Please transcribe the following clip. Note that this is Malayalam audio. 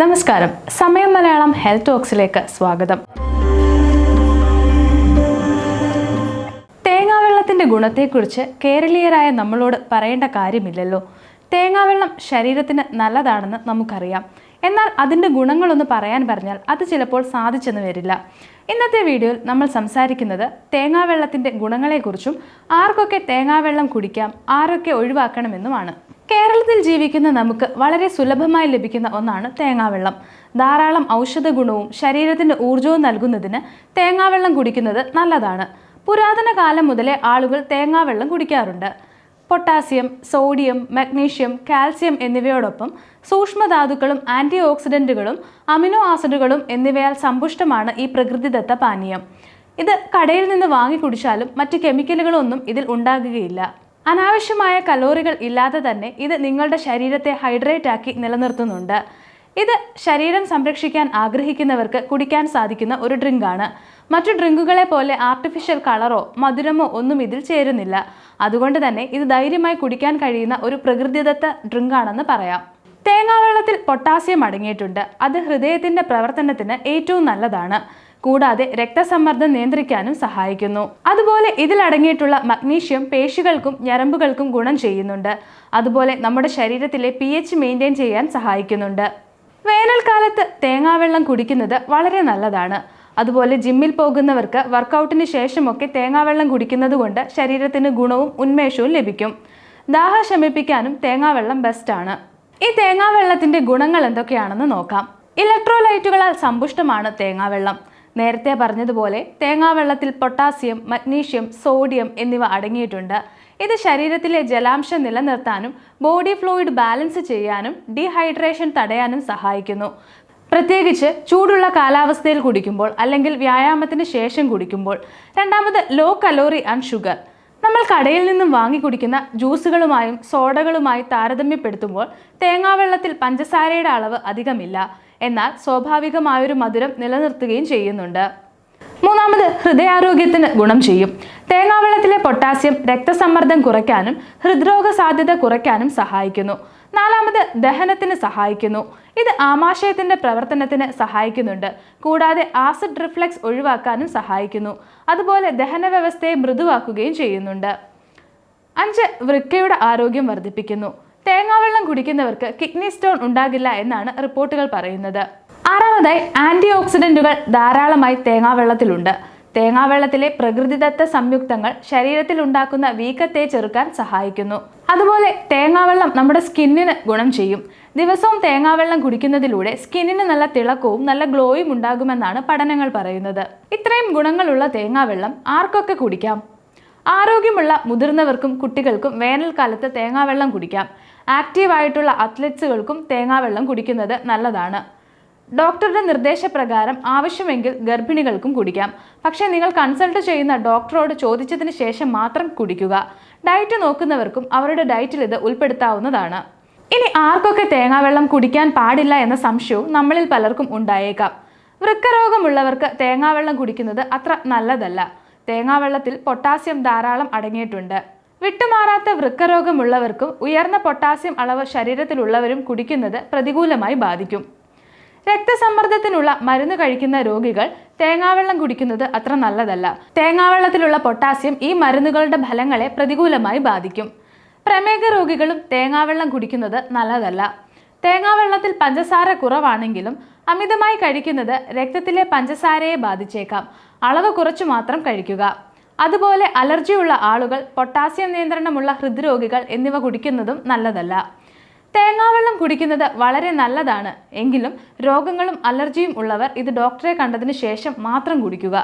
നമസ്കാരം. സമയം മലയാളം ഹെൽത്ത് ടോക്സിലേക്ക് സ്വാഗതം. തേങ്ങാവെള്ളത്തിന്റെ ഗുണത്തെക്കുറിച്ച് കേരളീയരായ നമ്മളോട് പറയേണ്ട കാര്യമില്ലല്ലോ. തേങ്ങാവെള്ളം ശരീരത്തിന് നല്ലതാണെന്ന് നമുക്കറിയാം. എന്നാൽ അതിന്റെ ഗുണങ്ങളൊന്ന് പറയാൻ പറഞ്ഞാൽ അത് ചിലപ്പോൾ സാധിച്ചെന്ന് വരില്ല. ഇന്നത്തെ വീഡിയോയിൽ നമ്മൾ സംസാരിക്കുന്നത് തേങ്ങാവെള്ളത്തിന്റെ ഗുണങ്ങളെക്കുറിച്ചും ആർക്കൊക്കെ തേങ്ങാവെള്ളം കുടിക്കാം ആരൊക്കെ ഒഴിവാക്കണമെന്നുമാണ്. കേരളത്തിൽ ജീവിക്കുന്ന നമുക്ക് വളരെ സുലഭമായി ലഭിക്കുന്ന ഒന്നാണ് തേങ്ങാവെള്ളം. ധാരാളം ഔഷധ ഗുണവും ശരീരത്തിന് ഊർജവും നൽകുന്നതിന് തേങ്ങാവെള്ളം കുടിക്കുന്നത് നല്ലതാണ്. പുരാതന കാലം മുതലേ ആളുകൾ തേങ്ങാവെള്ളം കുടിക്കാറുണ്ട്. പൊട്ടാസ്യം സോഡിയം മഗ്നീഷ്യം കാൽസ്യം എന്നിവയോടൊപ്പം സൂക്ഷ്മധാതുക്കളും ആന്റി ഓക്സിഡന്റുകളും അമിനോ ആസിഡുകളും എന്നിവയാൽ സമ്പുഷ്ടമാണ് ഈ പ്രകൃതിദത്ത പാനീയം. ഇത് കടയിൽ നിന്ന് വാങ്ങി കുടിച്ചാലും മറ്റ് കെമിക്കലുകളൊന്നും ഇതിൽ ഉണ്ടാകുകയില്ല. അനാവശ്യമായ കലോറികൾ ഇല്ലാതെ തന്നെ ഇത് നിങ്ങളുടെ ശരീരത്തെ ഹൈഡ്രേറ്റ് ആക്കി നിലനിർത്തുന്നുണ്ട്. ഇത് ശരീരം സംരക്ഷിക്കാൻ ആഗ്രഹിക്കുന്നവർക്ക് കുടിക്കാൻ സാധിക്കുന്ന ഒരു ഡ്രിങ്കാണ്. മറ്റു ഡ്രിങ്കുകളെ പോലെ ആർട്ടിഫിഷ്യൽ കളറോ മധുരമോ ഒന്നും ഇതിൽ ചേരുന്നില്ല. അതുകൊണ്ട് തന്നെ ഇത് ധൈര്യമായി കുടിക്കാൻ കഴിയുന്ന ഒരു പ്രകൃതിദത്ത ഡ്രിങ്കാണെന്ന് പറയാം. തേങ്ങാവെള്ളത്തിൽ പൊട്ടാസ്യം അടങ്ങിയിട്ടുണ്ട്. അത് ഹൃദയത്തിന്റെ പ്രവർത്തനത്തിന് ഏറ്റവും നല്ലതാണ്. കൂടാതെ രക്തസമ്മർദ്ദം നിയന്ത്രിക്കാനും സഹായിക്കുന്നു. അതുപോലെ ഇതിലടങ്ങിയിട്ടുള്ള മഗ്നീഷ്യം പേശികൾക്കും ഞരമ്പുകൾക്കും ഗുണം ചെയ്യുന്നുണ്ട്. അതുപോലെ നമ്മുടെ ശരീരത്തിലെ പി എച്ച് മെയിന്റെയിൻ ചെയ്യാൻ സഹായിക്കുന്നുണ്ട്. വേനൽക്കാലത്ത് തേങ്ങാവെള്ളം കുടിക്കുന്നത് വളരെ നല്ലതാണ്. അതുപോലെ ജിമ്മിൽ പോകുന്നവർക്ക് വർക്കൗട്ടിന് ശേഷമൊക്കെ തേങ്ങാവെള്ളം കുടിക്കുന്നത് കൊണ്ട് ശരീരത്തിന് ഗുണവും ഉന്മേഷവും ലഭിക്കും. ദാഹ ശമിപ്പിക്കാനും തേങ്ങാവെള്ളം ബെസ്റ്റാണ് ഈ തേങ്ങാവെള്ളത്തിന്റെ ഗുണങ്ങൾ എന്തൊക്കെയാണെന്ന് നോക്കാം. ഇലക്ട്രോലൈറ്റുകളാൽ സമ്പുഷ്ടമാണ് തേങ്ങാവെള്ളം. നേരത്തെ പറഞ്ഞതുപോലെ തേങ്ങാവെള്ളത്തിൽ പൊട്ടാസ്യം മഗ്നീഷ്യം സോഡിയം എന്നിവ അടങ്ങിയിട്ടുണ്ട്. ഇത് ശരീരത്തിലെ ജലാംശം നിലനിർത്താനും ബോഡി ഫ്ലൂയിഡ് ബാലൻസ് ചെയ്യാനും ഡീഹൈഡ്രേഷൻ തടയാനും സഹായിക്കുന്നു. പ്രത്യേകിച്ച് ചൂടുള്ള കാലാവസ്ഥയിൽ കുടിക്കുമ്പോൾ അല്ലെങ്കിൽ വ്യായാമത്തിന് ശേഷം കുടിക്കുമ്പോൾ. രണ്ടാമത് ലോ കലോറി ആൻഡ് ഷുഗർ നമ്മൾ കടയിൽ നിന്നും വാങ്ങി കുടിക്കുന്ന ജ്യൂസുകളുമായും സോഡകളുമായി താരതമ്യപ്പെടുത്തുമ്പോൾ തേങ്ങാവെള്ളത്തിൽ പഞ്ചസാരയുടെ അളവ് അധികമില്ല. എന്നാൽ സ്വാഭാവികമായൊരു മധുരം നിലനിർത്തുകയും ചെയ്യുന്നുണ്ട്. മൂന്നാമത് ഹൃദയാരോഗ്യത്തിന് ഗുണം ചെയ്യും. തേങ്ങാവെള്ളത്തിലെ പൊട്ടാസ്യം രക്തസമ്മർദ്ദം കുറയ്ക്കാനും ഹൃദ്രോഗ സാധ്യത കുറയ്ക്കാനും സഹായിക്കുന്നു. നാലാമത് ദഹനത്തിന് സഹായിക്കുന്നു. ഇത് ആമാശയത്തിന്റെ പ്രവർത്തനത്തിന് സഹായിക്കുന്നുണ്ട്. കൂടാതെ ആസിഡ് റിഫ്ലക്സ് ഒഴിവാക്കാനും സഹായിക്കുന്നു. അതുപോലെ ദഹന വ്യവസ്ഥയെ മൃദുവാക്കുകയും ചെയ്യുന്നുണ്ട്. അഞ്ച് വൃക്കയുടെ ആരോഗ്യം വർദ്ധിപ്പിക്കുന്നു. തേങ്ങാവെള്ളം കുടിക്കുന്നവർക്ക് കിഡ്നി സ്റ്റോൺ ഉണ്ടാകില്ല എന്നാണ് റിപ്പോർട്ടുകൾ പറയുന്നത്. ആറാമതായി ആന്റി ഓക്സിഡന്റുകൾ ധാരാളമായി തേങ്ങാവെള്ളത്തിലുണ്ട്. തേങ്ങാവെള്ളത്തിലെ പ്രകൃതിദത്ത സംയുക്തങ്ങൾ ശരീരത്തിൽ ഉണ്ടാക്കുന്ന വീക്കത്തെ ചെറുക്കാൻ സഹായിക്കുന്നു. അതുപോലെ തേങ്ങാവെള്ളം നമ്മുടെ സ്കിന്നിന് ഗുണം ചെയ്യും. ദിവസവും തേങ്ങാവെള്ളം കുടിക്കുന്നതിലൂടെ സ്കിന്നിന് നല്ല തിളക്കവും നല്ല ഗ്ലോയും ഉണ്ടാകുമെന്നാണ് പഠനങ്ങൾ പറയുന്നത്. ഇത്രയും ഗുണങ്ങളുള്ള തേങ്ങാവെള്ളം ആർക്കൊക്കെ കുടിക്കാം? ആരോഗ്യമുള്ള മുതിർന്നവർക്കും കുട്ടികൾക്കും വേനൽക്കാലത്ത് തേങ്ങാവെള്ളം കുടിക്കാം. ആക്റ്റീവായിട്ടുള്ള അത്ലറ്റ്സുകൾക്കും തേങ്ങാവെള്ളം കുടിക്കുന്നത് നല്ലതാണ്. ഡോക്ടറുടെ നിർദ്ദേശപ്രകാരം ആവശ്യമെങ്കിൽ ഗർഭിണികൾക്കും കുടിക്കാം. പക്ഷേ നിങ്ങൾ കൺസൾട്ട് ചെയ്യുന്ന ഡോക്ടറോട് ചോദിച്ചതിന് ശേഷം മാത്രം കുടിക്കുക. ഡയറ്റ് നോക്കുന്നവർക്കും അവരുടെ ഡയറ്റിൽ ഇത് ഉൾപ്പെടുത്താവുന്നതാണ്. ഇനി ആർക്കൊക്കെ തേങ്ങാവെള്ളം കുടിക്കാൻ പാടില്ല എന്ന സംശയവും നമ്മളിൽ പലർക്കും ഉണ്ടായേക്കാം. വൃക്കരോഗമുള്ളവർക്ക് തേങ്ങാവെള്ളം കുടിക്കുന്നത് അത്ര നല്ലതല്ല. തേങ്ങാവെള്ളത്തിൽ പൊട്ടാസ്യം ധാരാളം അടങ്ങിയിട്ടുണ്ട്. വിട്ടുമാറാത്ത വൃക്കരോഗമുള്ളവർക്കും ഉയർന്ന പൊട്ടാസ്യം അളവ് ശരീരത്തിലുള്ളവരും കുടിക്കുന്നത് പ്രതികൂലമായി ബാധിക്കും. രക്തസമ്മർദ്ദത്തിനുള്ള മരുന്ന് കഴിക്കുന്ന രോഗികൾ തേങ്ങാവെള്ളം കുടിക്കുന്നത് അത്ര നല്ലതല്ല. തേങ്ങാവെള്ളത്തിലുള്ള പൊട്ടാസ്യം ഈ മരുന്നുകളുടെ ഫലങ്ങളെ പ്രതികൂലമായി ബാധിക്കും. പ്രമേഹ രോഗികളും തേങ്ങാവെള്ളം കുടിക്കുന്നത് നല്ലതല്ല. തേങ്ങാവെള്ളത്തിൽ പഞ്ചസാര കുറവാണെങ്കിലും അമിതമായി കഴിക്കുന്നത് രക്തത്തിലെ പഞ്ചസാരയെ ബാധിച്ചേക്കാം. അളവ് കുറച്ചു മാത്രം കഴിക്കുക. അതുപോലെ അലർജിയുള്ള ആളുകൾ പൊട്ടാസ്യം നിയന്ത്രണമുള്ള ഹൃദ്രോഗികൾ എന്നിവ കുടിക്കുന്നതും നല്ലതല്ല. തേങ്ങാവെള്ളം കുടിക്കുന്നത് വളരെ നല്ലതാണ്. എങ്കിലും രോഗങ്ങളും അലർജിയും ഉള്ളവർ ഇത് ഡോക്ടറെ കണ്ടതിന് ശേഷം മാത്രം കുടിക്കുക.